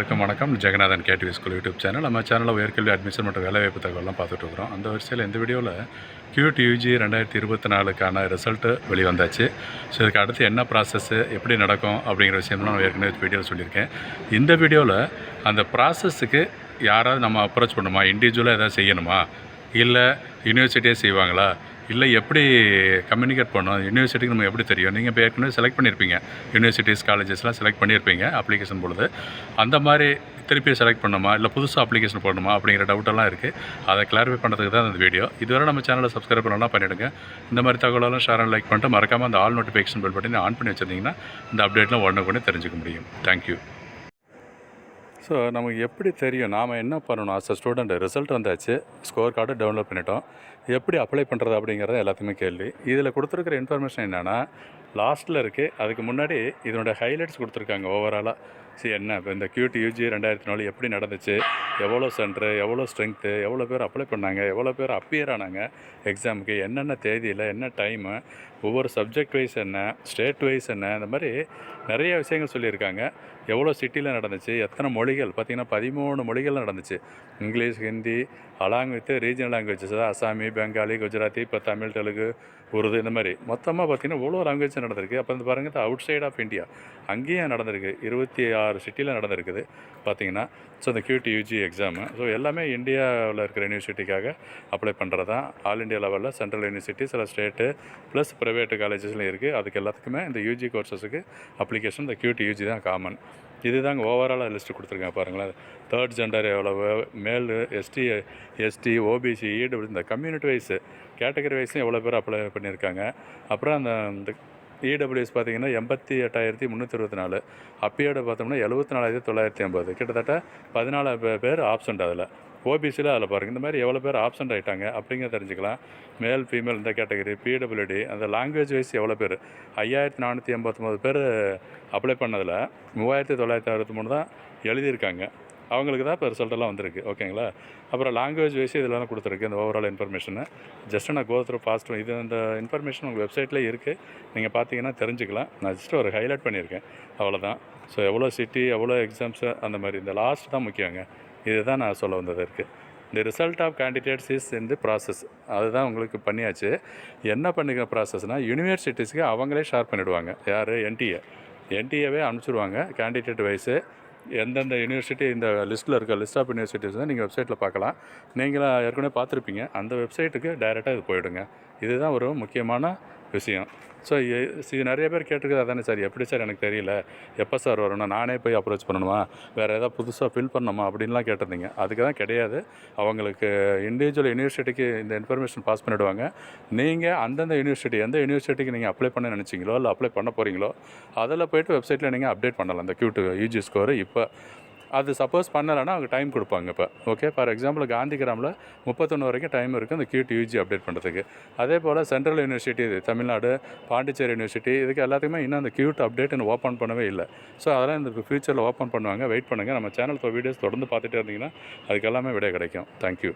எல்லாருக்கும் வணக்கம். Jeganathan KTV school YouTube channel. நம்ம சேனலில் உயர்கல்வி அட்மிஷன் மற்றும் வேலைவாய்ப்பு தகவலாம் பார்த்துட்டு இருக்கிறோம் அந்த வரிசையில் இந்த வீடியோவில் கியூட் யூஜி ரெண்டாயிரத்தி இருபத்தி நாலுக்கான ரிசல்ட்டு வெளிவந்தாச்சு. ஸோ இதுக்கு அடுத்து என்ன ப்ராசஸ்ஸு எப்படி நடக்கும் அப்படிங்கிற விஷயம்லாம் நான் ஏற்கனவே வீடியோவில் சொல்லியிருக்கேன். இந்த வீடியோவில் அந்த ப்ராசஸுக்கு யாராவது நம்ம அப்ரோச் பண்ணுமா இண்டிவிஜுவலாக எதாவது செய்யணுமா? இல்லை யூனிவர்சிட்டியே செய்வாங்களா? இல்லை எப்படி கம்யூனிகேட் பண்ணணும்? யூனிவர்சிட்டிக்கு நம்ம எப்படி தெரியும்? நீங்கள் இப்போ ஏற்கனவே செலக்ட் பண்ணியிருப்பீங்க. யூனிவர்சிட்டிஸ் காலேஜஸ்லாம் செலக்ட் பண்ணியிருப்பீங்க அப்ளிகேஷன் பொழுது. அந்த மாதிரி திருப்பி செலக்ட் பண்ணணுமா இல்லை புதுசாக அப்ளிகேஷன் போடணுமா? அப்படிங்கிற டவுட்டெல்லாம் இருக்குது அதை கிளாரிஃபை பண்ணுறதுக்கு தான் இந்த வீடியோ இதுவரை நம்ம சேனலை சப்ஸ்கிரைப் பண்ணலாம் பண்ணிவிடுங்க இந்த மாதிரி தகவலெல்லாம் ஷேர் அண்ட் லைக் பண்ணிட்டு மறக்காமல் அந்த ஆல் நோட்டிஃபிகேஷன் பெல் பட்டனை ஆன் பண்ணி வச்சிருந்தீங்கன்னா இந்த அப்டேட்லாம் உடனே கூட தெரிஞ்சுக்க முடியும். தேங்க்யூ ஸோ நமக்கு எப்படி தெரியும்? நாம் என்ன பண்ணணும்? அஸ் அ ஸ்டூடெண்ட் ரிசல்ட் வந்தாச்சு. ஸ்கோர் கார்டு டவுன்லோட் பண்ணிட்டோம். எப்படி அப்ளை பண்ணுறது அப்படிங்கிறது எல்லாத்துக்குமே கேள்வி. இதில் கொடுத்துருக்குற இன்ஃபர்மேஷன் என்னென்னா லாஸ்ட்டில் இருக்குது அதுக்கு முன்னாடி இதனோட ஹைலைட்ஸ் கொடுத்துருக்காங்க ஓவராலாக சரி என்ன? இப்போ இந்த கியூட் யூஜி ரெண்டாயிரத்தி நாலு எப்படி நடந்துச்சு? எவ்வளோ சென்ட்ரு எவ்வளோ ஸ்ட்ரென்த்து எவ்வளோ பேர் அப்ளை பண்ணாங்க? எவ்வளோ பேர் அப்பியர் ஆனாங்க? எக்ஸாமுக்கு என்னென்ன தேதியில் என்ன டைமு ஒவ்வொரு சப்ஜெக்ட் வைஸ் என்ன? ஸ்டேட் வைஸ் என்ன? இந்த மாதிரி நிறைய விஷயங்கள் சொல்லியிருக்காங்க. எவ்வளோ சிட்டியில் நடந்துச்சு? எத்தனை மொழிகள்? பார்த்திங்கன்னா பதிமூணு மொழிகள் நடந்துச்சு. English Hindi along with regional languages Assami Bengali Gujarati இப்போ தமிழ் தெலுங்கு உருது இந்த மாதிரி. மொத்தமாக பார்த்திங்கன்னா இவ்வளோ லாங்குவேஜ் நடந்திருக்கு? அப்போ வந்து பாருங்கள் அவுட் சைட் ஆஃப் இந்தியா அங்கேயும் நடந்திருக்கு. இருபத்தி ஆறு சிட்டியில் நடந்திருக்குது பார்த்தீங்கன்னா ஸோ இந்த கியூடி யூஜி எக்ஸாமு ஸோ எல்லாமே இந்தியாவில் இருக்கிற யூனிவர்சிட்டிக்காக அப்ளை பண்ணுறது தான் ஆல் இண்டியா லெவலில் சென்ட்ரல் யூனிவர்சிட்டி சில ஸ்டேட்டு ப்ளஸ் ப்ரைவேட் காலேஜஸ்லையும் இருக்குது அதுக்கு எல்லாத்துக்குமே இந்த யூஜி கோர்சஸுக்கு அப்ளிகேஷன் இந்த கியூடி யூஜி தான் காமன் இதுதாங்க ஓவராலாக லிஸ்ட்டு கொடுத்துருக்கேன் பாருங்களேன். தேர்ட் ஜெண்டர் எவ்வளவு மேல் எஸ்டி எஸ்டி ஓபிசி இடபிள்யூ இந்த கம்யூனிட்டி வைஸு கேட்டகரி வைஸும் எவ்வளோ பேர் அப்ளை பண்ணியிருக்காங்க. அப்புறம் அந்த இந்த இடபிள்யூஎஸ் பார்த்தீங்கன்னா எண்பத்தி எட்டாயிரத்தி முந்நூற்றி இருபத்தி நாலு. அப்பியோட பார்த்தோம்னா எழுபத்தி நாலாயிரத்தி தொள்ளாயிரத்தி ஐம்பது. கிட்டத்தட்ட பதினாலு பேர் ஆப்சண்ட் அதில். ஓபிசியில் அதில் பாருங்கள் இந்த மாதிரி எவ்வளோ பேர் ஆப்சண்ட் ஆகிட்டாங்க அப்படிங்கிறத தெரிஞ்சுக்கலாம். மேல் ஃபீமேல் இந்த கேட்டகரி பிடபிள்யூடி அந்த லாங்குவேஜ் வைஸ் எவ்வளோ பேர்? ஐயாயிரத்தி நானூற்றி எண்பத்தொம்போது பேர் அப்ளை பண்ணதில். மூவாயிரத்தி தொள்ளாயிரத்தி அறுபத்தி மூணு தான் எழுதியிருக்காங்க. அவங்களுக்கு தான் இப்போ ரிசல்ட்டெல்லாம் வந்திருக்கு. ஓகேங்களா? அப்புறம் லாங்குவேஜ் வைஸ் இதெல்லாம் கொடுத்துருக்கு இந்த ஓவரால் இன்ஃபர்மேஷனு ஜஸ்ட் நான் கோத்ரூ ஃபாஸ்ட் இது இந்த இன்ஃபர்மேஷன் உங்கள் வெப்சைட்டில் இருக்குது நீங்கள் பார்த்தீங்கன்னா தெரிஞ்சுக்கலாம். நான் ஜஸ்ட் ஒரு ஹைலைட் பண்ணியிருக்கேன். அவ்வளோதான் ஸோ எவ்வளோ சிட்டி எவ்வளோ எக்ஸாம்ஸு அந்த மாதிரி இந்த லாஸ்ட் தான் முக்கியங்க. இதுதான் நான் சொல்ல வந்தது இருக்குது இந்த result of candidates is in the process அதுதான் உங்களுக்கு பண்ணியாச்சு. என்ன பண்ணிக்கிற ப்ராசஸ்னால் யூனிவர்சிட்டிஸ்க்கு அவங்களே ஷேர் பண்ணிவிடுவாங்க யார்? என்டிஏ என்டிஏவே அனுப்பிச்சிடுவாங்க கேண்டிடேட் வைஸு எந்தெந்த யூனிவர்சிட்டி இந்த லிஸ்ட்டில் இருக்க லிஸ்ட் ஆஃப் யூனிவர்சிட்டிஸ் தான் நீங்கள் வெப்சைட்டில் பார்க்கலாம். நீங்களாக ஏற்கனவே பார்த்துருப்பீங்க. அந்த வெப்சைட்டுக்கு டைரெக்டாக இது போயிடுங்க. இதுதான் ஒரு முக்கியமான விஷயம். ஸோ இது நிறைய பேர் கேட்டிருக்கிறது அதானே சார் எப்படி சார் எனக்கு தெரியல. எப்போ சார் வரணும் நானே போய் அப்ரோச் பண்ணணுமா? வேறு ஏதாவது புதுசாக ஃபில் பண்ணணுமா? அப்படின்லாம் கேட்டிருந்தீங்க. அதுக்கு தான் கிடையாது. அவங்களுக்கு இண்டிவிஜுவல் யூனிவர்சிட்டிக்கு இந்த இன்ஃபர்மேஷன் பாஸ் பண்ணிவிடுவாங்க நீங்கள் அந்தந்த யூனிவர்சிட்டி எந்த யூனிவர்சிட்டிக்கு நீங்கள் அப்ளை பண்ண நினச்சிங்களோ இல்லை அப்ளை பண்ண போகிறீங்களோ அதில் போய்ட்டு வெப்சைட்டில் நீங்கள் அப்டேட் பண்ணலாம். இந்த கியூ யூஜி ஸ்கோரு இப்போ அது சப்போஸ் பண்ணலைன்னா அவங்க டைம் கொடுப்பாங்க இப்போ. ஓகே ஃபார் எக்ஸாம்பிள் காந்திகிராமில் முப்பத்தொன்று வரைக்கும் டைம் இருக்குது அந்த கியூட் யூஜி அப்டேட் பண்ணுறதுக்கு அதே போல் சென்ட்ரல் யூனிவர்சிட்டி இது தமிழ்நாடு பாண்டிச்சேரி யூனிவர்சிட்டி இதுக்கு எல்லாத்துக்குமே இன்னும் அந்த கியூட் அப்டேட் இன்னும் ஓப்பன் பண்ணவே இல்லை. ஸோ அதெல்லாம் இந்த ஃபியூச்சரில் ஓப்பன் பண்ணுவாங்க. வெயிட் பண்ணுங்கள் நம்ம சேனல் இப்போ வீடியோஸ் தொடர்ந்து பார்த்துட்டே இருந்தீங்கன்னா அதுக்கு எல்லாமே விடை கிடைக்கும். தேங்க்யூ